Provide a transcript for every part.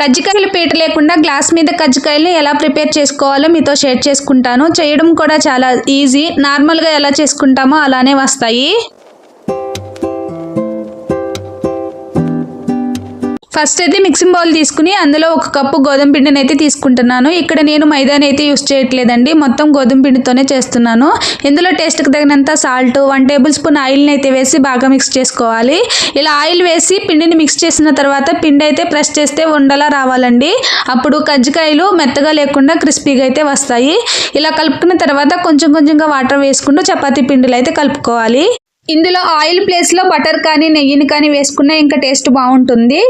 కజ్జికాయలు పీట లేకుండా గ్లాస్ మీద కజ్జికాయలు ఎలా ప్రిపేర్ చేసుకోవాలో మీతో షేర్ చేసుకుంటాను. చేయడం కూడా చాలా ఈజీ. నార్మల్గా ఎలా చేసుకుంటామో అలానే వస్తాయి. ఫస్ట్ అయితే మిక్సింగ్ బౌల్ తీసుకుని అందులో ఒక కప్పు గోధుమ పిండిని అయితే తీసుకుంటున్నాను. ఇక్కడ నేను మైదాని అయితే యూస్ చేయట్లేదండి. మొత్తం గోధుమ పిండితోనే చేస్తున్నాను. ఇందులో టేస్ట్కి తగినంత సాల్ట్ వన్ టేబుల్ స్పూన్ ఆయిల్ని అయితే వేసి బాగా మిక్స్ చేసుకోవాలి. ఇలా ఆయిల్ వేసి పిండిని మిక్స్ చేసిన తర్వాత పిండి అయితే ప్రెస్ చేస్తే ఉండలా రావాలండి. అప్పుడు కజ్జికాయలు మెత్తగా లేకుండా క్రిస్పీగా అయితే వస్తాయి. ఇలా కలుపుకున్న తర్వాత కొంచెం కొంచెంగా వాటర్ వేసుకుంటూ చపాతీ పిండిలు అయితే కలుపుకోవాలి. ఇందులో ఆయిల్ ప్లేస్లో బటర్ కానీ నెయ్యిని కానీ వేసుకున్నా ఇంకా టేస్ట్ బాగుంటుంది.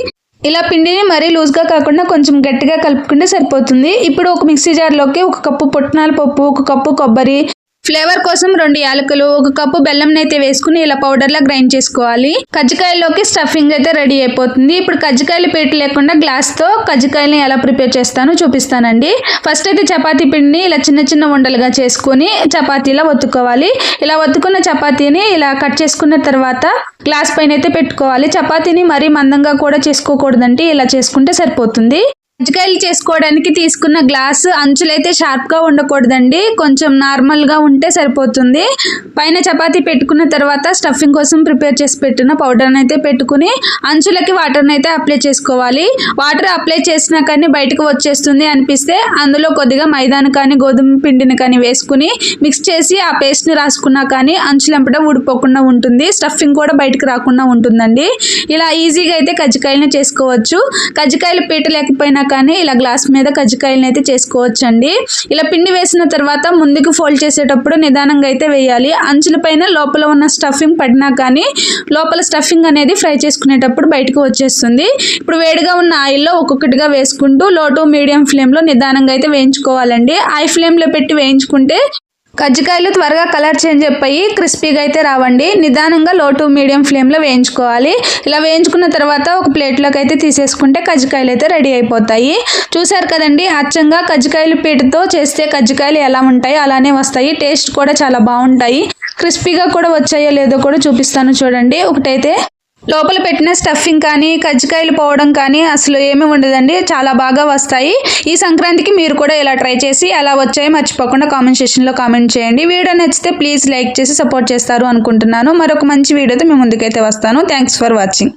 ఇలా పిండిని మరీ లూజ్గా కాకుండా కొంచెం గట్టిగా కలుపుకుంటే సరిపోతుంది. ఇప్పుడు ఒక మిక్సీ జార్లోకి ఒక కప్పు పుట్నాల పప్పు ఒక కప్పు కొబ్బరి ఫ్లేవర్ కోసం రెండు యాలకులు ఒక కప్పు బెల్లం అయితే వేసుకుని ఇలా పౌడర్లా గ్రైండ్ చేసుకోవాలి. కజ్జికాయలోకి స్టఫింగ్ అయితే రెడీ అయిపోతుంది. ఇప్పుడు కజ్జికాయలు పీట లేకుండా గ్లాస్తో కజ్జికాయలని ఎలా ప్రిపేర్ చేస్తానో చూపిస్తానండి. ఫస్ట్ అయితే చపాతీ పిండిని ఇలా చిన్న చిన్న ఉండలుగా చేసుకొని చపాతీలా ఒత్తుకోవాలి. ఇలా ఒత్తుకున్న చపాతీని ఇలా కట్ చేసుకున్న తర్వాత గ్లాస్ పైన అయితే పెట్టుకోవాలి. చపాతీని మరీ మందంగా కూడా చేసుకోకూడదండి. ఇలా చేసుకుంటే సరిపోతుంది. కజ్జికాయలు చేసుకోవడానికి తీసుకున్న గ్లాస్ అంచులైతే షార్ప్గా ఉండకూడదండి. కొంచెం నార్మల్గా ఉంటే సరిపోతుంది. పైన చపాతీ పెట్టుకున్న తర్వాత స్టఫింగ్ కోసం ప్రిపేర్ చేసి పెట్టిన పౌడర్ని అయితే పెట్టుకుని అంచులకి వాటర్ని అయితే అప్లై చేసుకోవాలి. వాటర్ అప్లై చేసినా కానీ బయటకు వచ్చేస్తుంది అనిపిస్తే అందులో కొద్దిగా మైదాను కానీ గోధుమ పిండిని కానీ వేసుకుని మిక్స్ చేసి ఆ పేస్ట్ని రాసుకున్నా కానీ అంచులంపట ఊడిపోకుండా ఉంటుంది. స్టఫింగ్ కూడా బయటకు రాకుండా ఉంటుందండి. ఇలా ఈజీగా అయితే కజ్జికాయలను చేసుకోవచ్చు. కజ్జికాయలు పీట లేకపోయినా కానీ ఇలా గ్లాస్ మీద కజ్జికాయలను అయితే చేసుకోవచ్చండి. ఇలా పిండి వేసిన తర్వాత ముందుకు ఫోల్డ్ చేసేటప్పుడు నిదానంగా అయితే వేయాలి. అంచుల పైన లోపల ఉన్న స్టఫింగ్ పడినా కానీ లోపల స్టఫింగ్ అనేది ఫ్రై చేసుకునేటప్పుడు బయటకు వచ్చేస్తుంది. ఇప్పుడు వేడిగా ఉన్న ఆయిల్లో ఒక్కొక్కటిగా వేసుకుంటూ లో టు మీడియం ఫ్లేమ్లో నిదానంగా అయితే వేయించుకోవాలండి. హై ఫ్లేమ్లో పెట్టి వేయించుకుంటే కజ్జికాయలు త్వరగా కలర్ చేంజ్ అయిపోయి క్రిస్పీగా అయితే రావండి. నిదానంగా లో టు మీడియం ఫ్లేమ్లో వేయించుకోవాలి. ఇలా వేయించుకున్న తర్వాత ఒక ప్లేట్లోకి అయితే తీసేసుకుంటే కజ్జికాయలు అయితే రెడీ అయిపోతాయి. చూసారు కదండి అచ్చంగా కజ్జికాయలు పీటతో చేస్తే కజ్జికాయలు ఎలా ఉంటాయి అలానే వస్తాయి. టేస్ట్ కూడా చాలా బాగుంటాయి. క్రిస్పీగా కూడా వచ్చాయో లేదో కూడా చూపిస్తాను చూడండి. ఒకటైతే లోపల పెట్టిన స్టఫింగ్ కానీ కజ్జికాయలు పోవడం కానీ అసలు ఏమీ ఉండదండి. చాలా బాగా వస్తాయి. ఈ సంక్రాంతికి మీరు కూడా ఇలా ట్రై చేసి ఎలా వచ్చాయో మర్చిపోకుండా కామెంట్ సెషన్లో కామెంట్ చేయండి. వీడియో నచ్చితే ప్లీజ్ లైక్ చేసి సపోర్ట్ చేస్తారు అనుకుంటున్నాను. మరొక మంచి వీడియోతో మేము ముందుకైతే వస్తాను. Thanks for watching